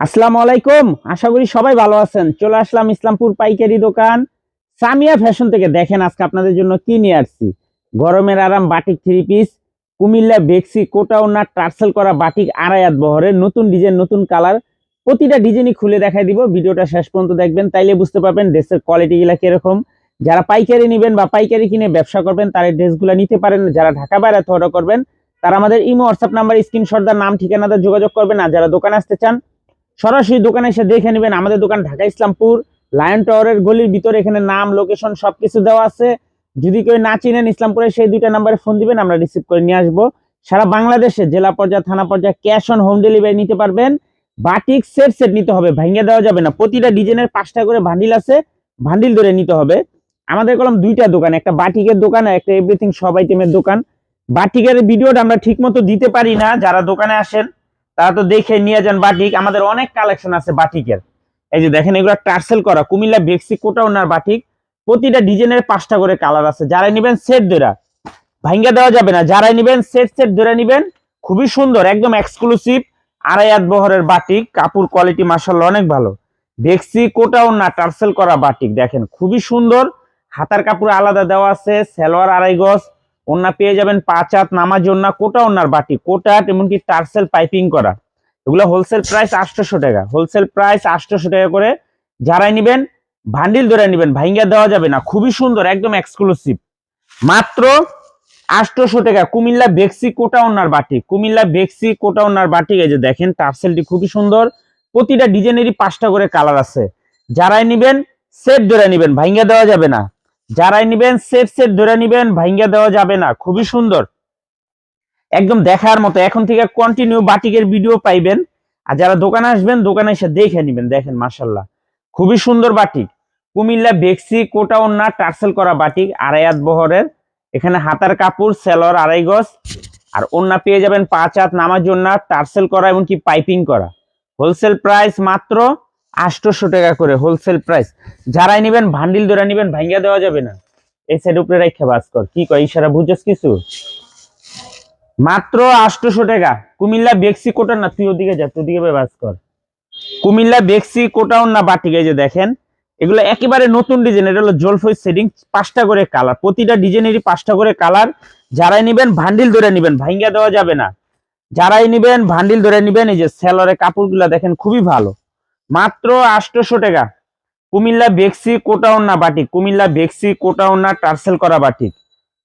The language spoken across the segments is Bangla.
আসসালামু আলাইকুম। আশা করি সবাই ভালো আছেন। চলে আসলাম ইসলামপুর পাইকারি দোকান। সামিয়া ফ্যাশন থেকে দেখেন আজকে আপনাদের জন্য কি নিয়ে আসছি। গরমের আরাম বাটিক থ্রি পিস কুমিল্লা বেক্সি কোটা ওনার টার্সেল করা বাটিক আড়াইয়াত বহরের নতুন ডিজাইন, নতুন কালার। প্রতিটা ডিজাইনই খুলে দেখাই দিব। ভিডিওটা শেষ পর্যন্ত দেখবেন, তাইলে বুঝতে পারবেন ড্রেসের কোয়ালিটিগুলো কীরকম। যারা পাইকারি নেবেন বা পাইকারি কিনে ব্যবসা করবেন, তারা ড্রেসগুলো নিতে পারেন। যারা ঢাকা বাইরে অর্ডার করবেন, তারা আমাদের ইমো হোয়াটসঅ্যাপ নাম্বার স্ক্রিনশটদার নাম, ঠিকানাতে যোগাযোগ করবেন। আর যারা দোকানে আসতে চান সরাসরি দোকানে এসে দেখে নেবেন আমাদের দোকান ঢাকা ইসলামপুর লায়ন টাওয়ারের গলির ভিতরে এখানে নাম লোকেশন সবকিছু দেওয়া আছে। যদি কেউ না চিনেন ইসলামপুরে, সেই দুইটা নাম্বারে ফোন দিবেন, আমরা রিসিভ করে নিয়ে আসব। সারা বাংলাদেশে জেলা পর্যায়ে, থানা পর্যায়ে ক্যাশ অন হোম ডেলিভারি নিতে পারবেন। বাটিক সেট সেট নিতে হবে ভাঙ্গে দেওয়া যাবে না। প্রতিটা ডিজাইনের পাঁচটা করে ভান্ডিল আছে ভান্ডিল ধরে নিতে হবে। আমাদের কলম দুইটা দোকান, একটা বাটিকের দোকান আর একটা এভরিথিং সব আইটেমের দোকান। বাটিকের ভিডিওটা আমরা ঠিক মতো দিতে পারি না, যারা দোকানে আসেন। তারা তো দেখে নিয়ে যান বাটিক। আমাদের অনেক কালেকশন আছে বাটিকের। এই যে দেখেন, এগুলো টার্সেল করা। কুমিল্লা বেক্সি কোটা ওনার বাটিক। প্রতিটা ডিজাইনের পাঁচটা করে কালার আছে। যারা নেবেন সেট ধরা ভাঙ্গা দেওয়া যাবে না। যারাই নেবেন সেট সেট ধরে নেবেন। খুবই সুন্দর, একদম এক্সক্লুসিভ আড়াই আট বহরের বাটিক। কাপড় কোয়ালিটি মার্শাল্লাহ অনেক ভালো। বেক্সি কোটা ওনা টার্সেল করা বাটিক। দেখেন, খুবই সুন্দর। হাতার কাপড় আলাদা দেওয়া আছে। সেলোয়ার আড়াই গজ। ওন্না পেয়ে যাবেন পাঁচ হাত নামাজ ওন্না কোটা ওনার বাটি। কোটা এমনকি টার্সেল পাইপিং করা। এগুলো হোলসেল প্রাইস আটশোশো টাকা। হোলসেল প্রাইস আটশোশো টাকা করে যারাই নিবেন ভান্ডিল ধরে নিবেন ভাইঙ্গা দেওয়া যাবে না। খুবই সুন্দর, একদম এক্সক্লুসিভ মাত্র আটশোশো টাকা। কুমিল্লা বেক্সি কোটা ওনার বাটি। কুমিল্লা বেক্সি কোটা ওনার বাটি। এই যে দেখেন, টার্সেলটি খুবই সুন্দর। প্রতিটা ডিজাইনেরই পাঁচটা করে কালার আছে। যারাই নিবেন সেট ধরে নিবেন ভাইঙ্গা দেওয়া যাবে না। যারাই নিবেন সেট সেট ধরে নিবেন, ভাইঙ্গা দেওয়া যাবে না। খুবই সুন্দর। একদম দেখার মতো। এখন থেকে কন্টিনিউ বাটিকের ভিডিও পাইবেন। আর যারা দোকানে আসবেন, দোকানে এসে দেখে নিবেন। দেখেন মাসাল্লাহ খুবই সুন্দর বাটিক। কুমিল্লা, বেক্সি কোটা ওন্না টার্সেল করা বাটিক আড়াইয়াত বহরের। এখানে হাতার কাপড়, সেলর, আড়াই গজ। আর ওন্না পেয়ে যাবেন পাঁচ হাত নামার জন্য টার্সেল করা, এমনকি পাইপিং করা। হোলসেল প্রাইস মাত্র আটশোশো টাকা করে হোলসেল প্রাইস যারাই নিবেন ভান্ডিল ধরে নিবেন ভাঙ্গা দেওয়া যাবে না। এই সাইড উপরে রেখে বাস কর। কি কয়, ইশারা বুঝছস কিছু? মাত্র আটশোশো টাকা। কুমিল্লা বেক্সি কোটা না, তুই ওদিকে যা তুই ওদিকে বাস কর। কুমিল্লা বেক্সি কোটাও না বাটিক যে দেখেন, এগুলো একেবারে নতুন ডিজাইন এটা হলো জলফই সেটিং পাঁচটা করে কালার প্রতিটা ডিজাইনেরই পাঁচটা করে কালার যারাই নিবেন ভান্ডিল ধরে নিবেন ভাঙ্গা দেওয়া যাবে না। যারাই নিবেন ভান্ডিল ধরে নিবেন, এই যে সেলরের কাপড়গুলো দেখেন খুবই ভালো। মাত্র আটশোশো টাকা। কুমিল্লা বেক্সি কোটাউন্না বাটিক কুমিল্লা বেক্সি কোটাউন্না টার্সেল করা বাটিক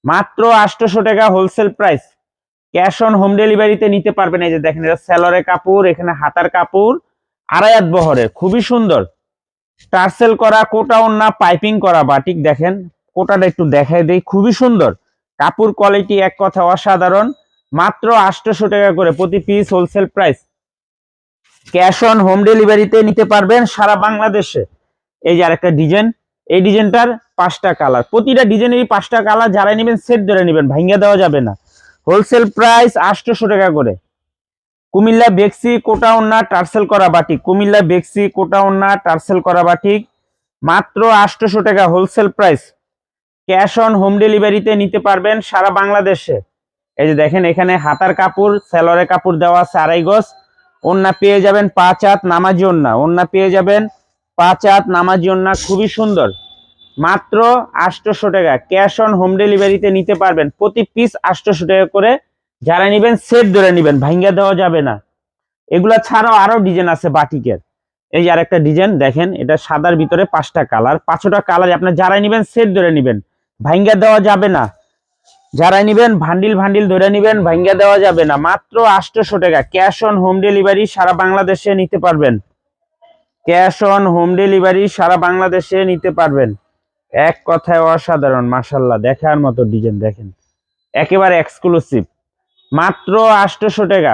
মাত্র আটশোশো টাকা wholesale price. Cash on home ডেলিভারিতে নিতে পারবেন। এই যে দেখেন, এটা সেলরের কাপড়, এখানে হাতার কাপড়, আড়াইয়াত বহরের, খুবই সুন্দর। টার্সেল করা, কোটাউন্না পাইপিং করা বাটিক দেখেন, কোটাটা একটু দেখাই দেই, খুবই সুন্দর। কাপড় কোয়ালিটি এক কথা অসাধারণ। মাত্র আটশোশো টাকা করে প্রতি piece wholesale price. Cash on home ডেলিভারিতে নিতে পারবেন সারা বাংলাদেশে। এই যে আরেকটা ডিজাইন, এই ডিজাইনটার পাঁচটা কালার। প্রতিটা ডিজাইনেরই পাঁচটা কালার যারা নেবেন সেট ধরে নেবেন ভাঙ্গা দেওয়া যাবে না। হোলসেল প্রাইস আটশোশো টাকা করে। কুমিল্লা বেক্সি কোটা ওন্না টার্সেল করা বাটিক কুমিল্লা বেক্সি কোটা ওন্না টার্সেল করা বাটিক মাত্র আটশোশো টাকা wholesale price. Cash on home ডেলিভারিতে নিতে পারবেন সারা বাংলাদেশে। এই যে দেখেন, এখানে হাতার কাপড় সেলরের কাপড় দেওয়া আছে আড়াই গজ। ওন্না পেয়ে যাবেন পাঁচ হাত নামাজি ওন্না ওন্না পেয়ে যাবেন পাঁচ হাত নামাজি ওন্না খুবই সুন্দর। মাত্র আটশোশো টাকা। ক্যাশ অন হোম ডেলিভারিতে নিতে পারবেন। প্রতি পিস আটশোশো টাকা করে। যারা নিবেন, সেট ধরে নিবেন। ভাঙ্গা দেওয়া যাবে না। এগুলা ছাড়াও আরও ডিজাইন আছে বাটিকের। এই যে আরেকটা ডিজাইন, দেখেন, এটা সাদার ভিতরে পাঁচটা কালার। পাঁচটা কালার আপনার, যারাই নিবেন, সেট ধরে নিবেন। ভাঙ্গা দেওয়া যাবে না। যারাই নিবেন, ভান্ডিল ভান্ডিল ধরে নিবেন, ভাঙ্গা দেওয়া যাবে না। মাত্র আটশোশো টাকা। ক্যাশ অন হোম ডেলিভারি সারা বাংলাদেশে নিতে পারবেন। ক্যাশ অন হোম ডেলিভারি সারা বাংলাদেশে নিতে পারবেন। এক কথায় অসাধারণ মাসাল্লাহ দেখার মতো ডিজাইন দেখেন। একেবারে এক্সক্লুসিভ মাত্র আটশোশো টাকা।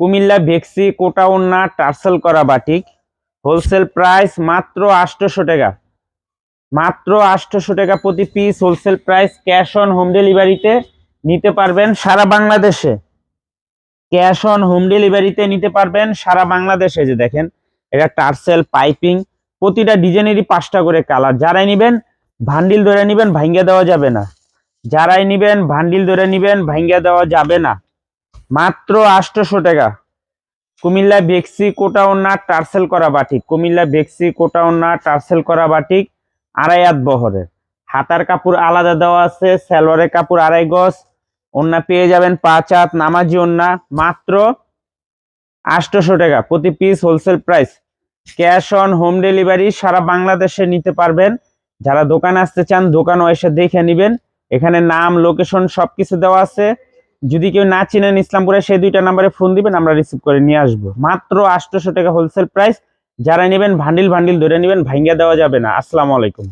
কুমিল্লা ভেক্সি কোটা ওন্না টার্সেল করা বাটিক। হোলসেল প্রাইস মাত্র আটশোশো টাকা। মাত্র আটশোশো টাকা প্রতি piece wholesale price cash on home ডেলিভারিতে নিতে পারবেন সারা বাংলাদেশে। ক্যাশ অন হোম ডেলিভারিতে নিতে পারবেন সারা বাংলাদেশে, যে দেখেন, এটা টার্সেল, পাইপিং, প্রতিটা ডিজাইনেরই পাঁচটা করে কালার। যারাই নিবেন, ভান্ডিল ধরে নিবেন ভাঙ্গা দেওয়া যাবে না। যারাই নিবেন, ভান্ডিল ধরে নিবেন ভাঙ্গা দেওয়া যাবে না। মাত্র আটশোশো টাকা। কুমিল্লা বেক্সি কোটা ওনা টার্সেল করা বাটিক। কুমিল্লা বেক্সি কোটা ওনা টার্সেল করা বাটিক। আড়াই হাত বহরের। হাতার কাপড় আলাদা দেওয়া আছে, সালোয়ারের কাপড় আড়াই গজ। ওন্না পেয়ে যাবেন পাঁচ হাত, নামাজি ওন্না মাত্র আটশোশো টাকা প্রতি piece wholesale price cash on home delivery সারা বাংলাদেশে নিতে পারবেন। যারা দোকানে আসতে চান, দোকানও এসে দেখে নেবেন। এখানে নাম লোকেশন সব কিছু দেওয়া আছে। যদি কেউ না চিনেন ইসলামপুরে, সেই দুইটা নাম্বারে ফোন দিবেন, আমরা রিসিভ করে নিয়ে আসব। মাত্র আটশোশো টাকা হোলসেল প্রাইস যারা নেবেন ভান্ডিল ভান্ডিল ধরে নেবেন ভাঙ্গা দেওয়া যাবে না। আসসালামু আলাইকুম।